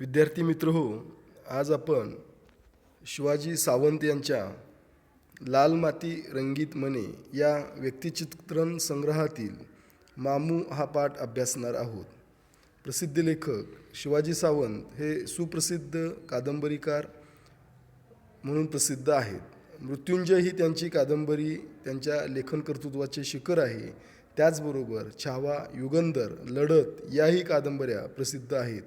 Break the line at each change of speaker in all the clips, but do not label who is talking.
विद्यार्थी मित्र हो आज आपण शिवाजी सावंत यांच्या लाल माती रंगीत मने या व्यक्तिचित्रण संग्रहातील मामू हा पाठ अभ्यासणार आहोत. प्रसिद्ध लेखक शिवाजी सावंत हे सुप्रसिद्ध कादंबरीकार म्हणून प्रसिद्ध आहेत. मृत्युंजय ही त्यांची कादंबरी त्यांच्या लेखन कर्तृत्वाचे शिखर आहे. त्याचबरोबर छावा युगंधर लढत याही कादंबऱ्या प्रसिद्ध आहेत.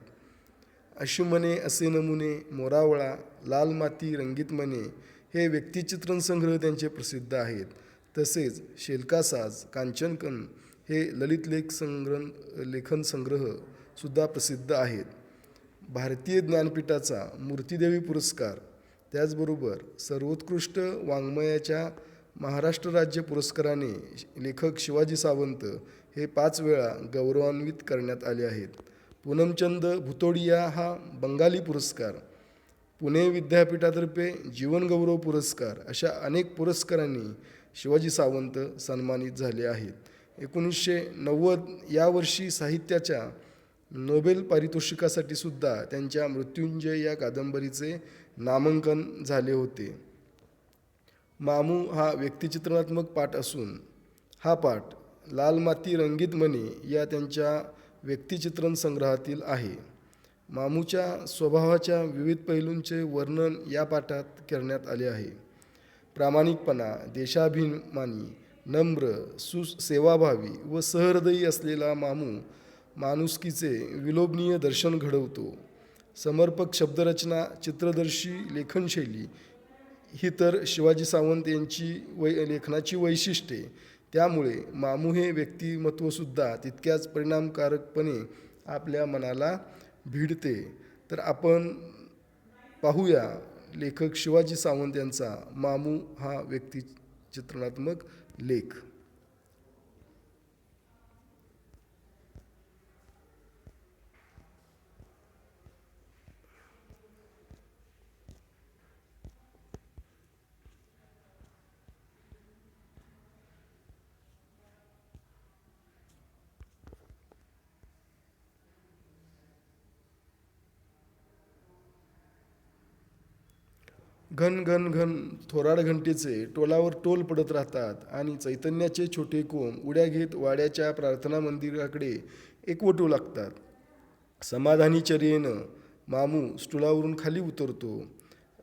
अशुमने असे नमुने मोरावळा लाल माती रंगीत मने हे व्यक्तिचित्रण संग्रह त्यांचे प्रसिद्ध आहेत. तसेच शेलकासाज कांचनकन हे ललित लेख संग्रह लेखन संग्रह सुद्धा प्रसिद्ध आहेत. भारतीय ज्ञानपीठाचा मूर्तिदेवी पुरस्कार त्याचबरोबर सर्वोत्कृष्ट वाङ्मयाच्या महाराष्ट्र राज्य पुरस्काराने लेखक शिवाजी सावंत हे पाच वेळा गौरवान्वित करण्यात आले आहेत. पूनमचंद भुतोडिया हा बंगाली पुरस्कार पुणे विद्यापीठातर्फे जीवनगौरव पुरस्कार अशा अनेक पुरस्कारांनी शिवाजी सावंत सन्मानित झाले आहेत. एकोणीसशे नव्वद या वर्षी साहित्याच्या नोबेल पारितोषिकासाठी सुद्धा त्यांच्या मृत्युंजय या कादंबरीचे नामांकन झाले होते. मामू हा व्यक्तिचित्रणात्मक पाठ असून हा पाठ लाल माती रंगीत मणी या त्यांच्या व्यक्तिचित्रण संग्रहातील आहे. मामूच्या स्वभावाच्या विविध पैलूंचे वर्णन या पाठात करण्यात आले आहे. प्रामाणिकपणा देशाभिमानी नम्र सुसेवाभावी व सहृदयी असलेला मामू माणुसकीचे विलोभनीय दर्शन घडवतो. समर्पक शब्दरचना चित्रदर्शी लेखनशैली ही तर शिवाजी सावंत यांची वै लेखनाची वैशिष्ट्ये त्यामुळे मामू हे व्यक्तिमत्वसुद्धा तितक्याच परिणामकारकपणे आपल्या मनाला भिडते. तर आपण पाहूया लेखक शिवाजी सावंत यांचा मामू हा व्यक्तिचित्रणात्मक लेख. घन घन घन थोराड घंटेचे टोलावर टोल पडत राहतात आणि चैतन्याचे छोटे कोम उड्या घेत वाड्याच्या प्रार्थना मंदिराकडे एकवटू लागतात. समाधानी चर्येनं मामू स्टुलावरून खाली उतरतो.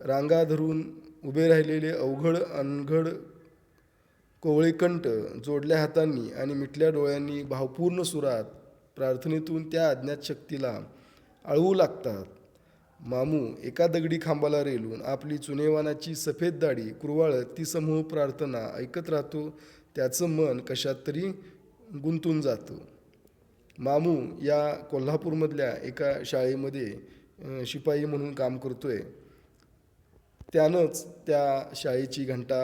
रांगा धरून उभे राहिलेले अवघड अनघड कोवळेकंठ जोडल्या हातांनी आणि मिटल्या डोळ्यांनी भावपूर्ण सुरात प्रार्थनेतून त्या अज्ञात शक्तीला आळवू लागतात. मामू एका दगडी खांबाला रेलून आपली चुनेवानाची सफेद दाढी कुरवाळत ती समूह प्रार्थना ऐकत राहतो त्याचं मन कशात तरी गुंतून जातं. मामू या कोल्हापूरमधल्या एका शाळेमध्ये शिपाई म्हणून काम करतो आहे त्यानंच त्या शाळेची घंटा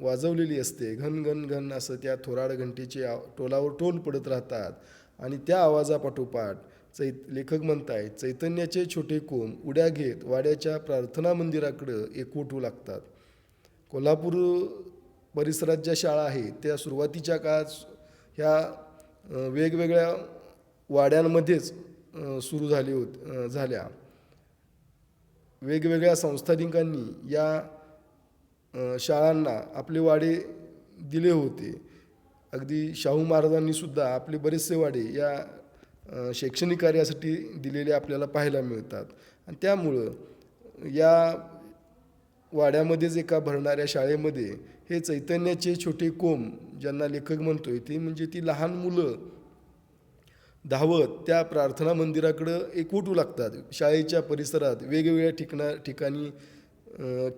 वाजवलेली असते. घन घन घन असं त्या थोराड घंटेचे टोलावर टोल पडत राहतात आणि त्या आवाजापाठोपाठ चैत लेखक म्हणतायत चैतन्याचे छोटे कोण उड्या घेत वाड्याच्या प्रार्थना मंदिराकडं एकवटू लागतात. कोल्हापूर परिसरात ज्या शाळा आहेत त्या सुरुवातीच्या काळात ह्या वेगवेगळ्या वाड्यांमध्येच सुरू झाली होत झाल्या. वेगवेगळ्या संस्थानिकांनी या शाळांना आपले वाडे दिले होते. अगदी शाहू महाराजांनीसुद्धा आपले बरेचसे वाडे या शैक्षणिक कार्यासाठी दिलेले आपल्याला पाहायला मिळतात. आणि त्यामुळं या वाड्यामध्येच एका भरणाऱ्या शाळेमध्ये हे चैतन्याचे छोटे कोंब ज्यांना लेखक म्हणतो आहे ते म्हणजे ती लहान मुलं धावत त्या प्रार्थना मंदिराकडं एकवटू लागतात. शाळेच्या परिसरात वेगवेगळ्या ठिकणा ठिकाणी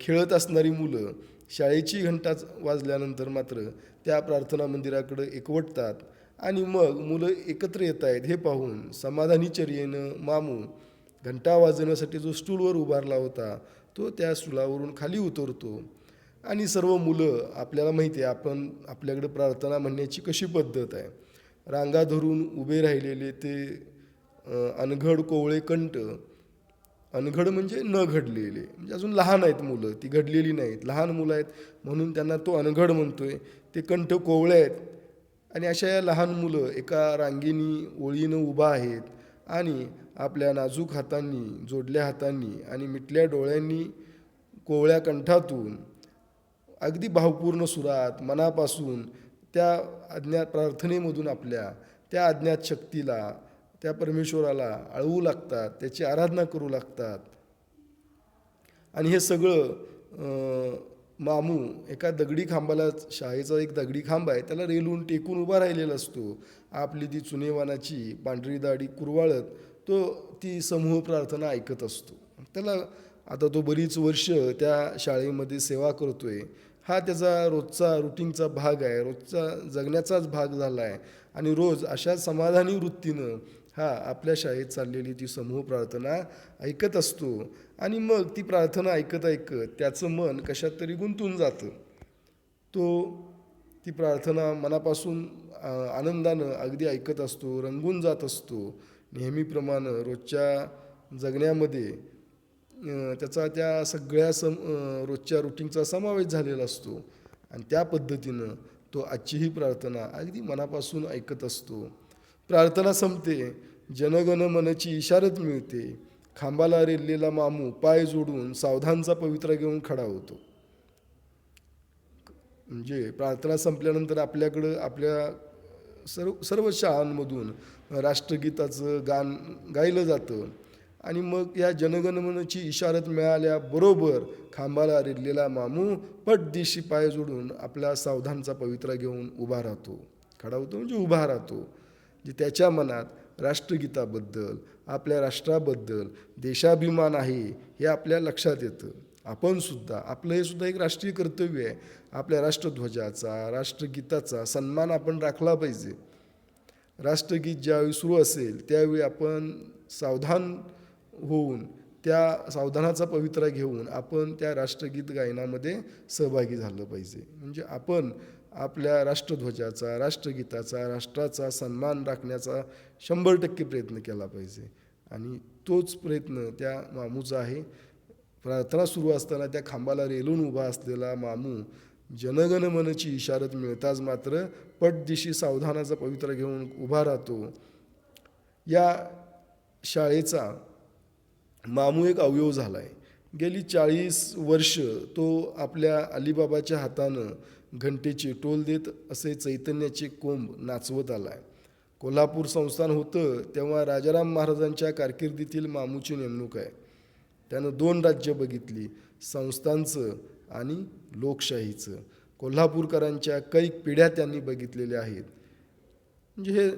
खेळत असणारी मुलं शाळेची घंटा वाजल्यानंतर मात्र त्या प्रार्थना मंदिराकडं एकवटतात. आणि मग मुलं एकत्र येत आहेत. हे पाहून समाधानी चर्येनं मामू घंटा वाजवण्यासाठी जो स्टूलवर उभारला होता तो त्या स्टूलावरून खाली उतरतो. आणि सर्व मुलं आपल्याला माहिती आहे आपण आपल्याकडे प्रार्थना म्हणण्याची कशी पद्धत आहे? रांगा धरून उभे राहिलेले ते अनघड कोवळे कंठ अनघड म्हणजे न घडलेले. म्हणजे अजून लहान आहेत मुलं ती घडलेली नाहीत. लहान मुलं आहेत म्हणून त्यांना तो अनघड म्हणतो आहे ते कंठ कोवळे आहेत. आणि अशा या लहान मुलं एका रांगेनी ओळीनं उभा आहेत आणि आपल्या नाजूक हातांनी जोडल्या हातांनी आणि मिटल्या डोळ्यांनी कोवळ्या कंठातून अगदी भावपूर्ण सुरात मनापासून त्या अज्ञात प्रार्थनेमधून आपल्या त्या अज्ञात शक्तीला त्या परमेश्वराला अळवू लागतात त्याची आराधना करू लागतात. आणि हे सगळं मामू एका दगडी खांबाला शाळेचा एक दगडी खांब आहे त्याला रेलून टेकून उभा राहिलेला असतो. आपली ती चुनेवानाची पांढरी दाढी कुरवाळत तो ती समूह प्रार्थना ऐकत असतो. त्याला आता तो बरीच वर्ष त्या शाळेमध्ये सेवा करतो आहे हा त्याचा रोजचा रुटीनचा भाग आहे रोजचा जगण्याचाच भाग झाला आहे आणि रोज अशा समाधानी वृत्तीनं हा आपल्या शाळेत चाललेली ती समूह प्रार्थना ऐकत असतो आणि मग ती प्रार्थना ऐकत ऐकत त्याचं मन कशात तरी गुंतून जातं. तो ती प्रार्थना मनापासून आनंदानं अगदी ऐकत असतो रंगून जात असतो. नेहमीप्रमाणे रोजच्या जगण्यामध्ये त्याचा त्या सगळ्या सम रोजच्या रुटीनचा समावेश झालेला असतो. आणि त्या पद्धतीनं तो आजचीही प्रार्थना अगदी मनापासून ऐकत असतो. प्रार्थना संपते. जनगण मनची इशारत मिळते. खांबाला रेललेला मामू पाय जोडून सावधानचा पवित्रा घेऊन खडा होतो. म्हणजे प्रार्थना संपल्यानंतर आपल्याकडं आपल्या सर्व सर्व शाळांमधून राष्ट्रगीताचं गान गायलं जातं. आणि मग या जनगणमनाची इशारत मिळाल्याबरोबर खांबाला रेडलेला मामू पटदिशी पाय जोडून आपला सावधानचा पवित्रा घेऊन उभा राहतो. खडा होतो म्हणजे उभा राहतो. जे त्याच्या मनात राष्ट्रगीताबद्दल आपल्या राष्ट्राबद्दल देशाभिमान आहे हे आपल्या लक्षात येतं. आपण सुद्धा आपलं हे सुद्धा एक राष्ट्रीय कर्तव्य आहे. आपल्या राष्ट्रध्वजाचा राष्ट्रगीताचा सन्मान आपण राखला पाहिजे. राष्ट्रगीत ज्यावेळी सुरू असेल त्यावेळी आपण सावधान होऊन त्या सावधानाचा पवित्रा घेऊन आपण त्या राष्ट्रगीत गायनामध्ये सहभागी झालं पाहिजे. म्हणजे आपण आपल्या राष्ट्रध्वजाचा राष्ट्रगीताचा राष्ट्राचा सन्मान राखण्याचा शंभर टक्के प्रयत्न केला पाहिजे. आणि तोच प्रयत्न त्या मामूचा आहे. प्रार्थना सुरू असताना त्या खांबाला रेलून उभा असलेला मामू जनगण मनची इशारत मिळताच मात्र पटदिशी सावधानाचा पवित्रा घेऊन उभा राहतो. या शाळेचा मामू एक अवयव झाला आहे गेली चाळीस वर्ष तो आपल्या अलिबाबाच्या हातानं घंटेचे टोल देत असे चैतन्याचे कोंब नाचवत आला आहे कोल्हापूर संस्थान होतं तेव्हा राजाराम महाराजांच्या कारकिर्दीतील मामूची नेमणूक आहे. त्यानं दोन राज्य बघितली संस्थांचं आणि लोकशाहीचं. कोल्हापूरकरांच्या कैक पिढ्या त्यांनी बघितलेल्या आहेत. म्हणजे हे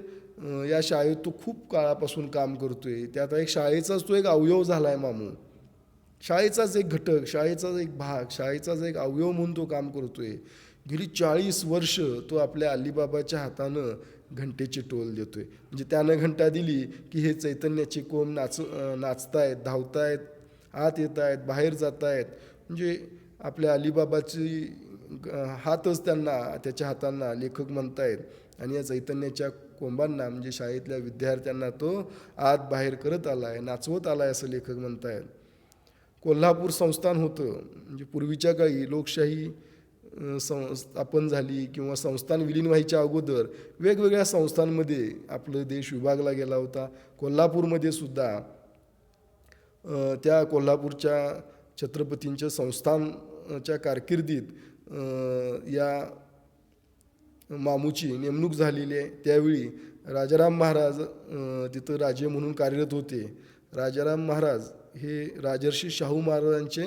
या शाळेत तो खूप काळापासून काम करतो आहे त्यात एक शाळेचाच तो एक अवयव झाला आहे मामू. शाळेचाच एक घटक शाळेचाच एक भाग शाळेचाच एक अवयव म्हणून तो काम करतो आहे गेली चाळीस वर्ष तो आपल्या अलिबाबाच्या हातानं घंटेचे टोल देतो आहे म्हणजे त्यानं घंटा दिली की हे चैतन्याचे कोम नाच अं, नाचतायत धावतायत आत येत आहेत बाहेर जात आहेत म्हणजे आपल्या अलिबाबाची हातच त्यांना त्याच्या हातांना लेखक म्हणतायत. आणि या चैतन्याच्या कोंबांना म्हणजे शाळेतल्या विद्यार्थ्यांना तो आत बाहेर करत आला आहे नाचवत आला आहे असं लेखक म्हणतायत. कोल्हापूर संस्थान होतं. म्हणजे पूर्वीच्या काळी लोकशाही सं स्थापन झाली किंवा संस्थान विलीन व्हायच्या अगोदर वेगवेगळ्या संस्थांमध्ये आपलं देश विभागला गेला होता. कोल्हापूरमध्ये सुद्धा त्या कोल्हापूरच्या छत्रपतींच्या संस्थानच्या कारकिर्दीत या मामूची नेमणूक झालेली आहे. त्यावेळी राजाराम महाराज तिथं राजे म्हणून कार्यरत होते. राजाराम महाराज हे राजर्षी शाहू महाराजांचे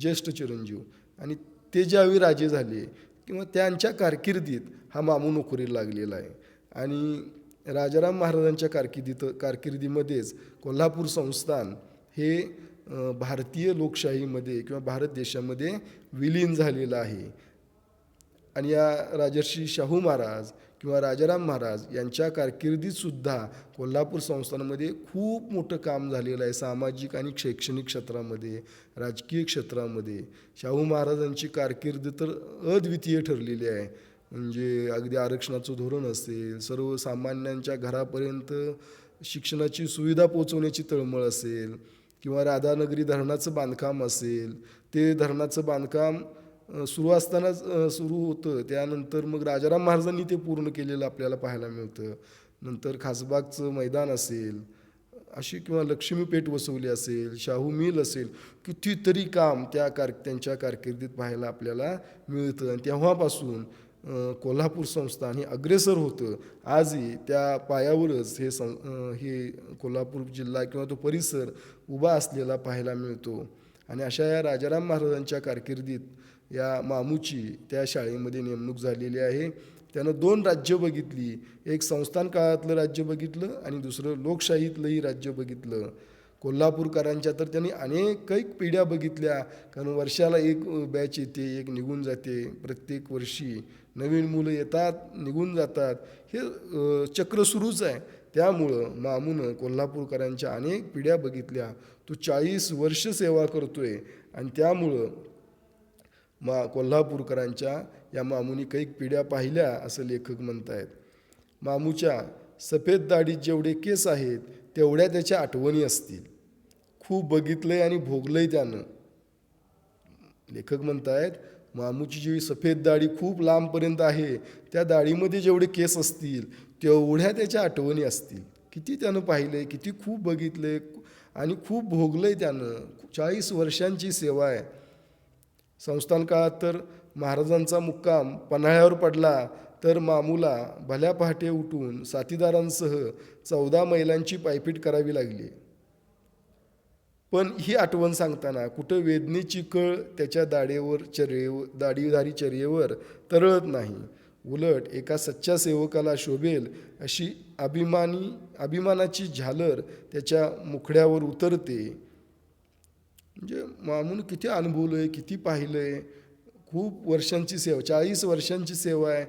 ज्येष्ठ चिरंजीव आणि ते ज्यावेळी राजे झाले किंवा त्यांच्या कारकिर्दीत हा मामू नोकरीला लागलेला आहे. आणि राजाराम महाराजांच्या कारकिर्दीत कारकिर्दीमध्येच कोल्हापूर संस्थान हे भारतीय लोकशाहीमध्ये किंवा भारत देशामध्ये विलीन झालेलं आहे. आणि या राजर्षी शाहू महाराज किंवा राजाराम महाराज यांच्या कारकिर्दीतसुद्धा कोल्हापूर संस्थानामध्ये खूप मोठं काम झालेलं आहे. सामाजिक आणि शैक्षणिक क्षेत्रामध्ये राजकीय क्षेत्रामध्ये. शाहू महाराजांची कारकिर्द तर अद्वितीय ठरलेली आहे. म्हणजे अगदी आरक्षणाचं धोरण असेल सर्वसामान्यांच्या घरापर्यंत शिक्षणाची सुविधा पोचवण्याची तळमळ असेल किंवा राधानगरी धरणाचं बांधकाम असेल ते धरणाचं बांधकाम सुरू असतानाच सुरू होतं. त्यानंतर मग राजाराम महाराजांनी ते पूर्ण केलेलं आपल्याला पाहायला मिळतं. नंतर खासबागचं मैदान असेल अशी किंवा लक्ष्मीपेठ वसवली असेल शाहू मिल असेल कितीतरी काम त्या कार त्यांच्या कारकिर्दीत पाहायला आपल्याला मिळतं. आणि तेव्हापासून कोल्हापूर संस्थान हे अग्रेसर होतं. आजही त्या पायावरच हे सं हे कोल्हापूर जिल्हा किंवा तो परिसर उभा असलेला पाहायला मिळतो. आणि अशा या राजाराम महाराजांच्या कारकिर्दीत या मामूची त्या शाळेमध्ये नेमणूक झालेली आहे. त्यानं दोन राज्य बघितली. एक संस्थान काळातलं राज्य बघितलं आणि दुसरं लोकशाहीतलंही राज्य बघितलं. कोल्हापूरकरांच्या तर त्यांनी अनेक काही पिढ्या बघितल्या. कारण वर्षाला एक बॅच येते एक निघून जाते. प्रत्येक वर्षी नवीन मुलं येतात निघून जातात. हे चक्र सुरूच आहे. त्यामुळं मामूनं कोल्हापूरकरांच्या अनेक पिढ्या बघितल्या. तो चाळीस वर्ष सेवा करतोय. आणि त्यामुळं मा कोल्हापूरकरांच्या या मामूनी कैक पिढ्या पाहिल्या असं लेखक म्हणत आहेत मामूच्या सफेद दाढीत जेवढे केस आहेत तेवढ्या त्याच्या आठवणी असतील. खूप बघितलंय आणि भोगलंय त्यानं. लेखक म्हणत आहेत मामूची जी सफेद दाढी खूप लांबपर्यंत आहे त्या दाढीमध्ये जेवढे केस असतील तेवढ्या त्याच्या आठवणी असतील. किती त्यानं पाहिलंय किती खूप बघितलंय आणि खूप भोगलंय त्यानं. चाळीस वर्षांची सेवा आहे. संस्थान काळात तर महाराजांचा मुक्काम पन्हाळ्यावर पडला तर मामूला भल्या पहाटे उठून साथीदारांसह चौदा मैलांची पायपीट करावी लागली. पण ही आठवण सांगताना कुठं वेदनेची कळ त्याच्या दाढेवर चर्येवर दाढीधारी चर्येवर तरळत नाही. उलट एका सच्च्या सेवकाला शोभेल अशी अभिमानी अभिमानाची झालर त्याच्या मुखड्यावर उतरते. म्हणजे मामून किती अनुभवलं आहे किती पाहिलं आहे खूप वर्षांची सेवा चाळीस वर्षांची सेवा आहे.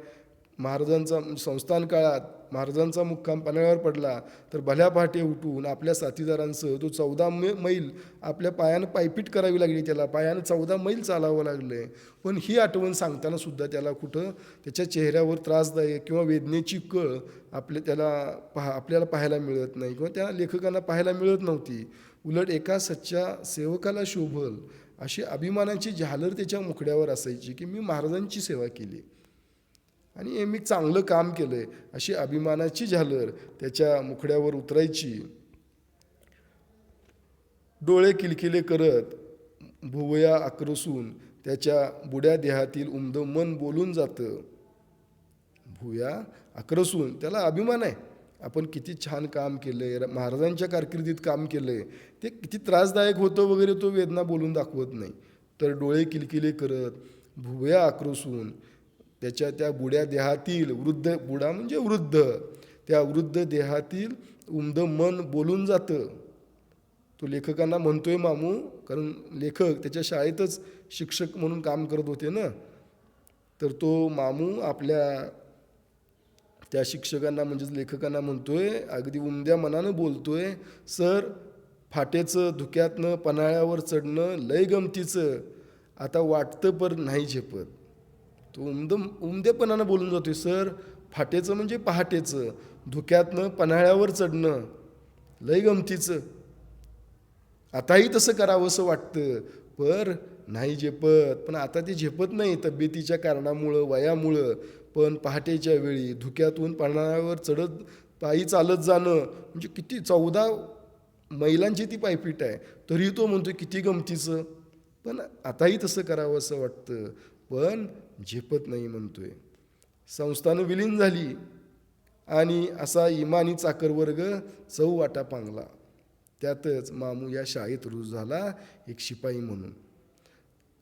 महाराजांचा संस्थान काळात महाराजांचा मुक्काम पन्हाळ्यावर पडला तर भल्या पहाटे उठून आपल्या साथीदारांसह तो चौदा मै मैल आपल्या पायानं पायपीट करावी लागली त्याला पायानं चौदा मैल चालावं लागलं पण ही आठवण सांगताना सुद्धा त्याला कुठं त्याच्या चेहऱ्यावर त्रासदायक किंवा वेदनेची कळ आपल्या त्याला पहा आपल्याला पाहायला मिळत नाही किंवा त्या लेखकांना पाहायला मिळत नव्हती. उलट एका सच्च्या सेवकाला शोभल अशी अभिमानाची झालर त्याच्या मुखड्यावर असायची की मी महाराजांची सेवा केली. आणि हे मी चांगलं काम केलंय अशी अभिमानाची झालर त्याच्या मुखड्यावर उतरायची. डोळे किलकिले करत भुवया आक्रसून त्याच्या बुड्या देहातील उमदं मन बोलून जातं. भुया आक्रसून त्याला अभिमान आहे. आपण किती छान काम केलं आहे महाराजांच्या कारकिर्दीत काम केलं आहे ते किती त्रासदायक होतं वगैरे तो वेदना बोलून दाखवत नाही. तर डोळे किलकिले करत भुवया आक्रोसून त्याच्या त्या बुड्या देहातील वृद्ध बुडा म्हणजे वृद्ध त्या वृद्ध देहातील उमद मन बोलून जातं. तो लेखकांना म्हणतोय मामू कारण लेखक त्याच्या शाळेतच शिक्षक म्हणून काम करत होते ना. तर तो मामू आपल्या त्या शिक्षकांना म्हणजेच लेखकांना म्हणतोय अगदी उमद्या मनानं बोलतोय सर फाटेचं धुक्यातनं पन्हाळ्यावर चढणं लय गमतीचं. आता वाटतं पर नाही झेपत. तो उमद उमदेपणानं बोलून जातोय सर फाटेचं म्हणजे पहाटेचं धुक्यातनं पन्हाळ्यावर चढणं लय गमतीचं. आताही तसं करावंसं वाटतं पर नाही झेपत. पण आता ते झेपत नाही तब्येतीच्या कारणामुळं वयामुळं. पण पहाटेच्या वेळी धुक्यातून पन्हाळ्यावर चढत पायी चालत जाणं म्हणजे किती चौदा महिलांची ती पायपीट आहे. तरी तो म्हणतो किती गमतीचं. पण आताही तसं करावं असं वाटतं. पण झेपत नाही म्हणतोय. संस्थानं विलीन झाली आणि असा इमानी चाकरवर्ग चौ वाटा पांगला. त्यातच मामू या शाळेत रुजू झाला एक शिपाई म्हणून.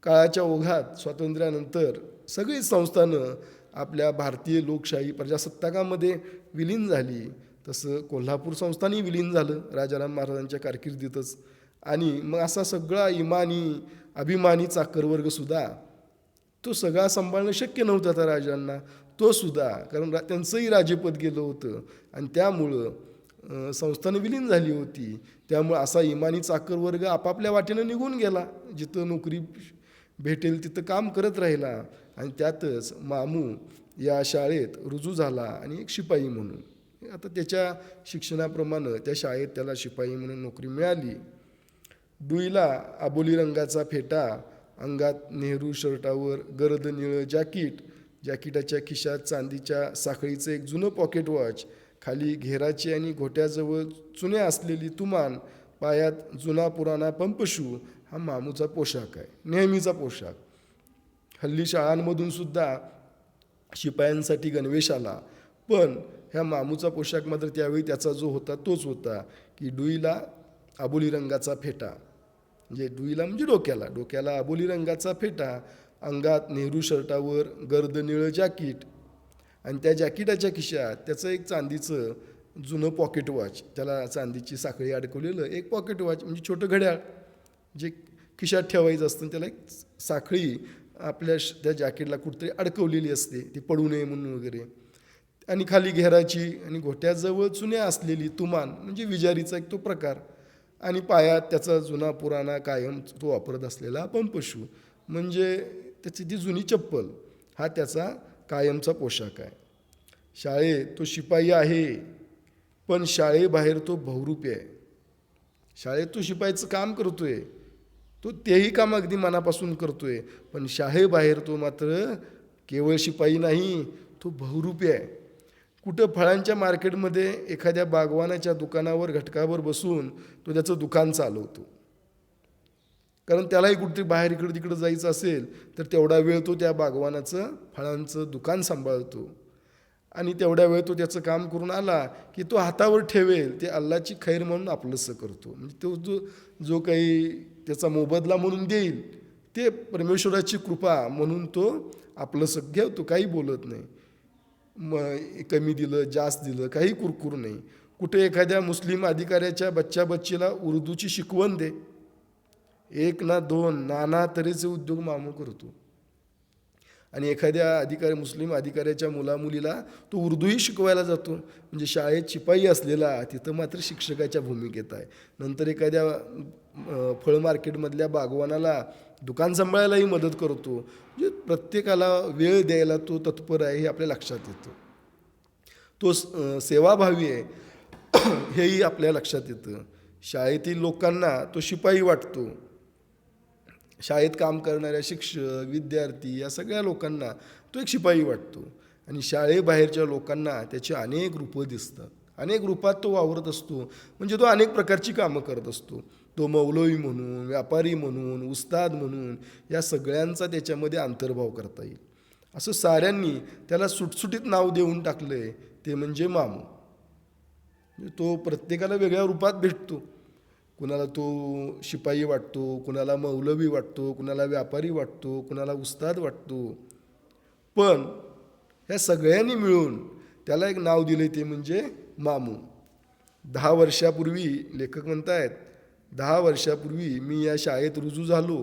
काळाच्या ओघात स्वातंत्र्यानंतर सगळी संस्थानं आपल्या भारतीय लोकशाही प्रजासत्ताकामध्ये विलीन झाली. तसं कोल्हापूर संस्थानही विलीन झालं. राजाराम महाराजांच्या कारकिर्दीतच. आणि मग असा सगळा इमानी अभिमानी चाकरवर्गसुद्धा तो सगळा सांभाळणं शक्य नव्हतं त्या राजांना. तो सुद्धा कारण रा त्यांचंही राजेपद गेलं होतं. आणि त्यामुळं संस्थानं विलीन झाली होती. त्यामुळं असा इमानी चाकरवर्ग आपापल्या वाटेनं निघून गेला. जिथं नोकरी भेटेल तिथं काम करत राहिला. आणि त्यातच मामू या शाळेत रुजू झाला आणि एक शिपाई म्हणून. आता त्याच्या शिक्षणाप्रमाणे त्या शाळेत त्याला शिपाई म्हणून नोकरी मिळाली. डुईला आबोली रंगाचा फेटा अंगात नेहरू शर्टावर गर्द निळं जॅकीट जॅकिटाच्या खिशात चांदीच्या साखळीचं एक जुनं पॉकेट वॉच खाली घेराची आणि घोट्याजवळ चुन्या असलेली तुमान पायात जुना पुराणा पंपशू हा मामूचा पोशाख आहे नेहमीचा पोशाख. हल्ली शाळांमधून सुद्धा शिपायांसाठी गणवेश आला. पण ह्या मामूचा पोशाख मात्र त्यावेळी त्याचा जो होता तोच होता की डुईला आबोली रंगाचा फेटा. म्हणजे डुईला म्हणजे डोक्याला डोक्याला आबोली रंगाचा फेटा अंगात नेहरू शर्टावर गर्द निळं जॅकीट आणि त्या जॅकिटाच्या खिशात त्याचं एक चांदीचं जुनं पॉकेट वॉच त्याला चांदीची साखळी अडकवलेलं एक पॉकेट वॉच म्हणजे छोटं घड्याळ जे खिशात ठेवायचं असतं त्याला एक साखळी आपल्या त्या जॅकेटला कुठतरी अडकवलेली असते ती पडू नये म्हणून वगैरे. आणि खाली घेराची आणि घोट्याजवळ चुन्या असलेली तुमान म्हणजे विजारीचा एक तो प्रकार. आणि पायात त्याचा जुना पुराणा कायम तो वापरत असलेला पंपशू म्हणजे त्याची ती जुनी चप्पल हा त्याचा कायमचा पोशाख आहे. शाळेत तो शिपाई आहे पण शाळेबाहेर तो बहुरूपी आहे. शाळेत तो शिपाईचं काम करतोय. तो तेही काम अगदी मनापासून करतोय. पण शाळेबाहेर तो मात्र केवळ शिपाई नाही तो बहुरूपी आहे. कुठं फळांच्या मार्केटमध्ये एखाद्या बागवानाच्या दुकानावर घटकावर बसून तो त्याचं दुकान चालवतो. कारण त्यालाही कुठेतरी बाहेर इकडं तिकडं जायचं असेल तर तेवढा वेळ तो त्या बागवानाचं फळांचं दुकान सांभाळतो. आणि तेवढ्या वेळ तो त्याचं काम करून आला की तो हातावर ठेवेल ते अल्लाची खैर म्हणून आपलंसं करतो. म्हणजे तो जो जो काही त्याचा मोबदला म्हणून देईल ते परमेश्वराची कृपा म्हणून तो आपलंसं घेवतो काही बोलत नाही. मग कमी दिलं जास्त दिलं काही कुरकुर नाही. कुठे एखाद्या मुस्लिम अधिकाऱ्याच्या बच्चा बच्चीला उर्दूची शिकवण दे. एक ना दोन नाना तऱ्हेचे उद्योग मामू करतो. आणि एखाद्या अधिकारी मुस्लिम अधिकाऱ्याच्या मुलामुलीला तो उर्दूही शिकवायला जातो. म्हणजे शाळेत शिपाई असलेला तिथं मात्र शिक्षकाच्या भूमिकेत आहे. नंतर एखाद्या फळ मार्केटमधल्या बागवानाला दुकान सांभाळायलाही मदत करतो. म्हणजे प्रत्येकाला वेळ द्यायला तो तत्पर आहे हे आपल्या लक्षात येतं. तो स- सेवाभावी आहे हेही आपल्या लक्षात येतं. शाळेतील लोकांना तो शिपाई वाटतो. शाळेत काम करणाऱ्या शिक्षक विद्यार्थी या सगळ्या लोकांना तो एक शिपाई वाटतो. आणि शाळेबाहेरच्या लोकांना त्याची अनेक रूपं दिसतात. अनेक रूपात तो वावरत असतो. म्हणजे तो अनेक प्रकारची कामं करत असतो. तो मौलवी म्हणून व्यापारी म्हणून उस्ताद म्हणून या सगळ्यांचा त्याच्यामध्ये अंतर्भाव करता येईल. असं साऱ्यांनी त्याला सुटसुटीत नाव देऊन टाकलं आहे ते म्हणजे मामू. तो प्रत्येकाला वेगळ्या रूपात भेटतो. कुणाला तो शिपाई वाटतो कुणाला मौलवी वाटतो कुणाला व्यापारी वाटतो कुणाला उस्ताद वाटतो. पण ह्या सगळ्यांनी मिळून त्याला एक नाव दिले ते म्हणजे मामू. दहा वर्षापूर्वी लेखक म्हणतायत दहा वर्षापूर्वी मी या शाळेत रुजू झालो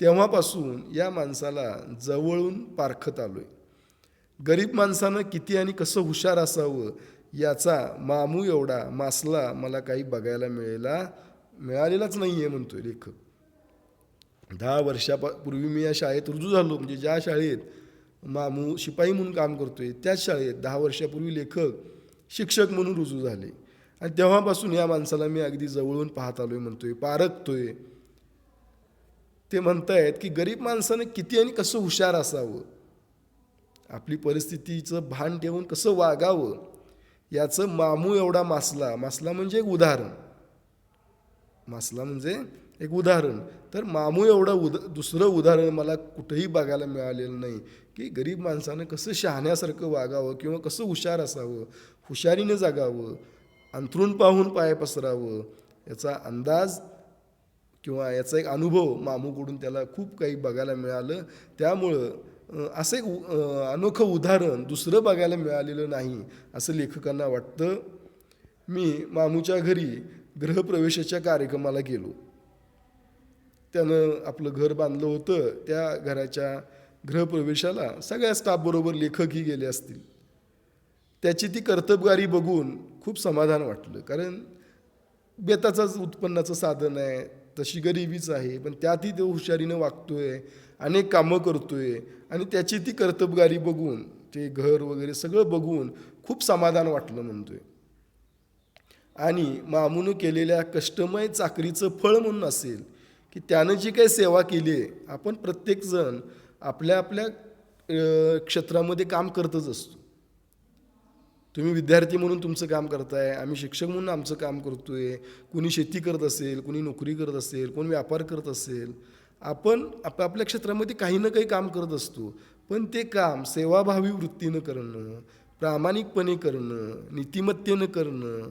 तेव्हापासून या माणसाला जवळून पारखत आलो आहे गरीब माणसानं किती आणि कसं हुशार असावं याचा मामू एवढा मासला मला काही बघायला मिळेला मिळालेलाच नाही आहे म्हणतोय लेखक. दहा वर्षापूर्वी मी या शाळेत रुजू झालो म्हणजे ज्या शाळेत मामू शिपाई म्हणून काम करतोय त्याच शाळेत दहा वर्षापूर्वी लेखक शिक्षक म्हणून रुजू झाले. आणि तेव्हापासून या माणसाला मी अगदी जवळून पाहत आलोय म्हणतोय पारखतोय. ते म्हणतायत की गरीब माणसानं किती आणि कसं हुशार असावं? आपली परिस्थितीचं भान ठेवून कसं वागावं? याचं मामू एवढा मासला. मासला म्हणजे एक उदाहरण. मासला म्हणजे एक उदाहरण. तर मामू एवढं उद दुसरं उदाहरण मला कुठंही बघायला मिळालेलं नाही की गरीब माणसानं कसं शहाण्यासारखं वागावं किंवा कसं हुशार असावं हुशारीनं जगावं अंथरूण पाहून पाय पसरावं याचा अंदाज किंवा याचा एक अनुभव मामूकडून त्याला खूप काही बघायला मिळालं. त्यामुळं असं एक अनोखं उदाहरण दुसरं बघायला मिळालेलं नाही असं लेखकांना वाटतं. मी मामूच्या घरी गृहप्रवेशाच्या कार्यक्रमाला गेलो. त्यानं आपलं घर बांधलं होतं. त्या घराच्या गृहप्रवेशाला सगळ्या स्टाफबरोबर लेखकही गेले असतील. त्याची ती कर्तबगारी बघून खूप समाधान वाटलं. कारण बेताचंच उत्पन्नाचं साधन आहे. तशी गरिबीच आहे. पण त्यातही तो हुशारीनं वागतोय. अनेक कामं करतोय. आणि त्याची ती कर्तबगारी बघून ते घर वगैरे सगळं बघून खूप समाधान वाटलं म्हणतोय. आणि मामूनं केलेल्या कष्टमय चाकरीचं फळ म्हणून असेल की त्यानं जी काही सेवा केली आहे आपण प्रत्येकजण आपल्या आपल्या क्षेत्रामध्ये काम करतच असतो. तुम्ही विद्यार्थी म्हणून तुमचं काम करताय आम्ही शिक्षक म्हणून आमचं काम करतोय कुणी शेती करत असेल कुणी नोकरी करत असेल कोणी व्यापार करत असेल आपण आप आपल्या क्षेत्रामध्ये काही ना काही काम करत असतो. पण ते काम सेवाभावी वृत्तीनं करणं प्रामाणिकपणे करणं नीतिमत्तेनं करणं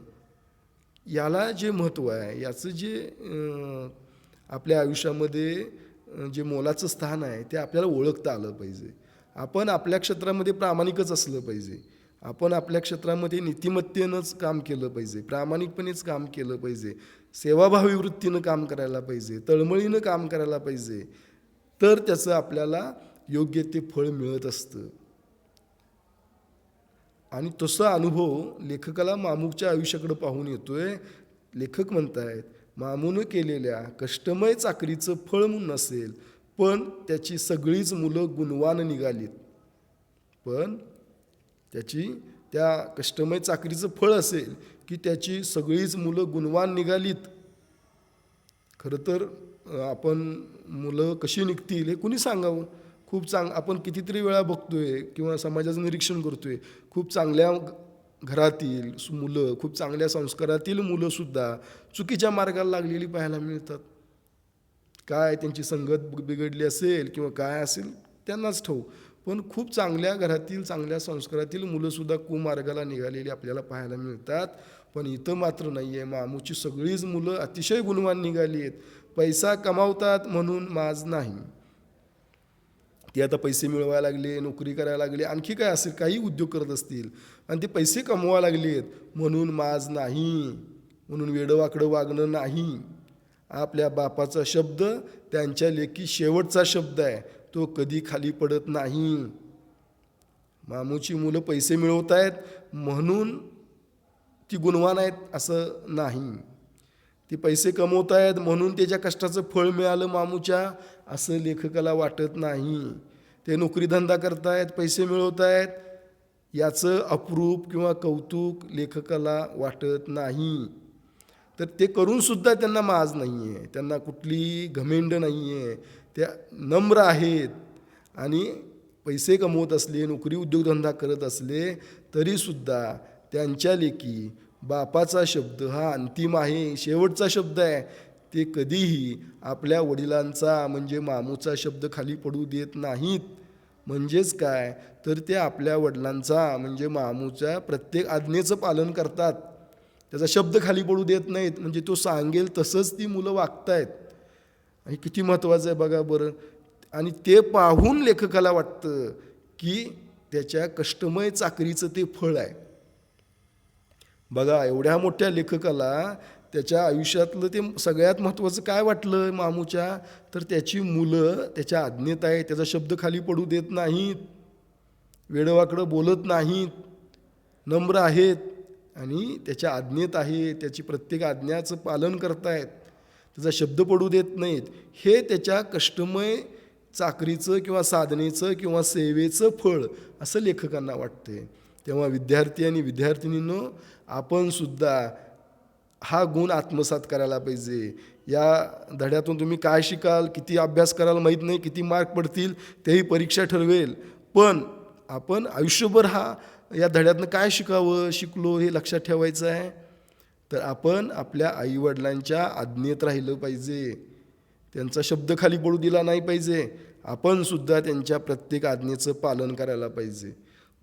याला जे महत्त्व आहे याचं जे आपल्या आयुष्यामध्ये जे मोलाचं स्थान आहे ते आपल्याला ओळखता आलं पाहिजे. आपण आपल्या क्षेत्रामध्ये प्रामाणिकच असलं पाहिजे. आपण आपल्या क्षेत्रामध्ये नीतिमत्तेनंच काम केलं पाहिजे प्रामाणिकपणेच काम केलं पाहिजे सेवाभावी वृत्तीनं काम करायला पाहिजे तळमळीनं काम करायला पाहिजे तर त्याचं आपल्याला योग्य ते फळ मिळत असतं. आणि तसा अनुभव लेखकाला मामूकच्या आयुष्याकडं पाहून येतोय. लेखक म्हणतायत मामूनं केलेल्या कष्टमय चाकरीचं फळ म्हणून नसेल पण त्याची सगळीच मुलं गुणवान निघालीत. पण त्याची त्या कष्टमय चाकरीचं फळ असेल की त्याची सगळीच मुलं गुणवान निघालीत. खरं तर आपण मुलं कशी निघतील हे कुणी सांगावं? खूप चांग आपण कितीतरी वेळा बघतोय किंवा समाजाचं निरीक्षण करतोय खूप चांगल्या घरातील मुलं खूप चांगल्या संस्कारातील मुलंसुद्धा चुकीच्या मार्गाला लागलेली पाहायला मिळतात. काय त्यांची संगत बिघडली असेल किंवा काय असेल त्यांनाच ठेवू पण खूप चांगल्या घरातील चांगल्या संस्कारातील मुलंसुद्धा कुमार्गाला निघालेली आपल्याला पाहायला मिळतात. पण इथं मात्र नाही आहे मामूची सगळीच मुलं अतिशय गुणवान निघाली आहेत. पैसा कमावतात म्हणून माज नाही. ते आता पैसे मिळवायला लागले नोकरी करायला लागले आणखी काय असेल काही उद्योग करत असतील. आणि ते पैसे कमवा लागलेत. म्हणून माज नाही. म्हणून वेडवाकडं वागणं नाही. आपल्या बापाचा शब्द त्यांच्या लेखी शेवटचा शब्द आहे. तो कधी खाली पडत नाही. मामूची मुलं पैसे मिळवत आहेत. म्हणून ती गुणवान आहेत असं नाही. ती पैसे कमवत आहेत. म्हणून त्याच्या कष्टाचं फळ मिळालं मामूच्या. असं लेखकाला वाटत नाही. ते नोकरीधंदा करतायत पैसे मिळवत आहेत याचं अप्रूप किंवा कौतुक लेखकाला वाटत नाही. तर ते करूनसुद्धा त्यांना माज नाही आहे त्यांना कुठली घमेंड नाही आहे त्या नम्र आहेत. आणि पैसे कमवत असले नोकरी उद्योगधंदा करत असले तरीसुद्धा त्यांच्या लेखी बापाचा शब्द हा अंतिम आहे. शेवटचा शब्द आहे. ते कधीही आपल्या वडिलांचा म्हणजे मामूचा शब्द खाली पडू देत नाहीत. म्हणजेच काय? तर ते आपल्या वडिलांचा म्हणजे मामूच्या प्रत्येक आज्ञेचं पालन करतात. त्याचा शब्द खाली पडू देत नाहीत. म्हणजे तो सांगेल तसंच ती मुलं वागतायत. आणि किती महत्त्वाचं आहे बघा बरं. आणि ते पाहून लेखकाला वाटतं की त्याच्या कष्टमय चाकरीचं ते फळ आहे. बघा एवढ्या मोठ्या लेखकाला त्याच्या आयुष्यातलं ते सगळ्यात महत्त्वाचं काय वाटलं मामूच्या? तर त्याची मुलं त्याच्या आज्ञेत आहे त्याचा शब्द खाली पडू देत नाहीत. वेडवाकडं बोलत नाहीत. नम्र आहेत. आणि त्याच्या आज्ञेत आहे त्याची प्रत्येक आज्ञाचं पालन करतायत. त्याचा शब्द पडू देत नाहीत. हे त्याच्या कष्टमय चाकरीचं किंवा साधनेचं किंवा सेवेचं फळ असं लेखकांना वाटते तेव्हा विद्यार्थी आणि विद्यार्थिनींनो आपण सुद्धा हा गुण आत्मसात करायला पाहिजे. या धड्यातून तुम्ही काय शिकाल किती अभ्यास कराल माहीत नाही किती मार्क पडतील तेही परीक्षा ठरवेल. पण आपण आयुष्यभर हा या धड्यातनं काय शिकावं शिकलो हे लक्षात ठेवायचं आहे. तर आपण आपल्या आईवडिलांच्या आज्ञेत राहिलं पाहिजे. त्यांचा शब्द खाली पडू दिला नाही पाहिजे. आपण सुद्धा त्यांच्या प्रत्येक आज्ञेचं पालन करायला पाहिजे.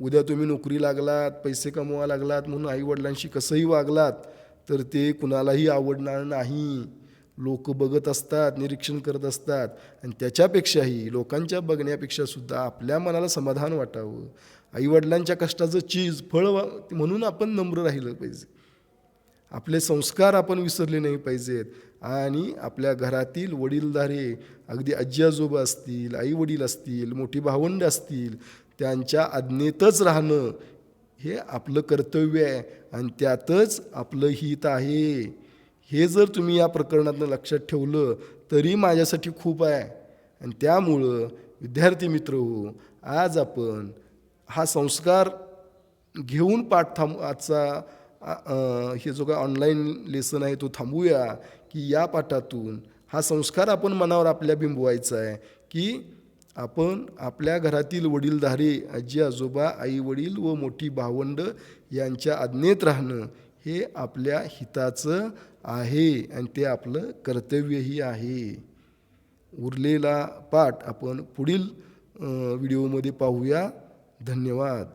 उद्या तुम्ही नोकरी लागलात पैसे कमवा लागलात म्हणून आईवडिलांशी कसंही वागलात तर ते कुणालाही आवडणार नाही. लोक बघत असतात निरीक्षण करत असतात. आणि त्याच्यापेक्षाही लोकांच्या बघण्यापेक्षा सुद्धा आपल्या मनाला समाधान वाटावं. आईवडिलांच्या कष्टाचं चीज फळ म्हणून आपण नम्र राहिलं पाहिजे. आपले संस्कार आपण विसरले नाही पाहिजेत. आणि आपल्या घरातील वडीलधारे अगदी आजी आजोबा असतील आई वडील असतील मोठी भावंड असतील त्यांच्या आज्ञेतच राहणं हे आपलं कर्तव्य आहे. आणि त्यातच आपलं हित आहे. हे जर तुम्ही या प्रकरणातनं लक्षात ठेवलं तरी माझ्यासाठी खूप आहे. आणि त्यामुळं विद्यार्थी मित्र हो आज आपण हा संस्कार घेऊन पाठ थांब आजचा हे जो काय ऑनलाईन लेसन आहे तो थांबूया की या पाठातून हा संस्कार आपण मनावर आपल्या बिंबवायचा आहे की आपण आपल्या घरातील वडीलधारे आजी आजोबा आई वडील व मोठी भावंड यांच्या आज्ञेत राहणं हे आपल्या हिताचं आहे आणि ते आपलं कर्तव्यही आहे. उरलेला पाठ आपण पुढील व्हिडिओमध्ये पाहूया. धन्यवाद.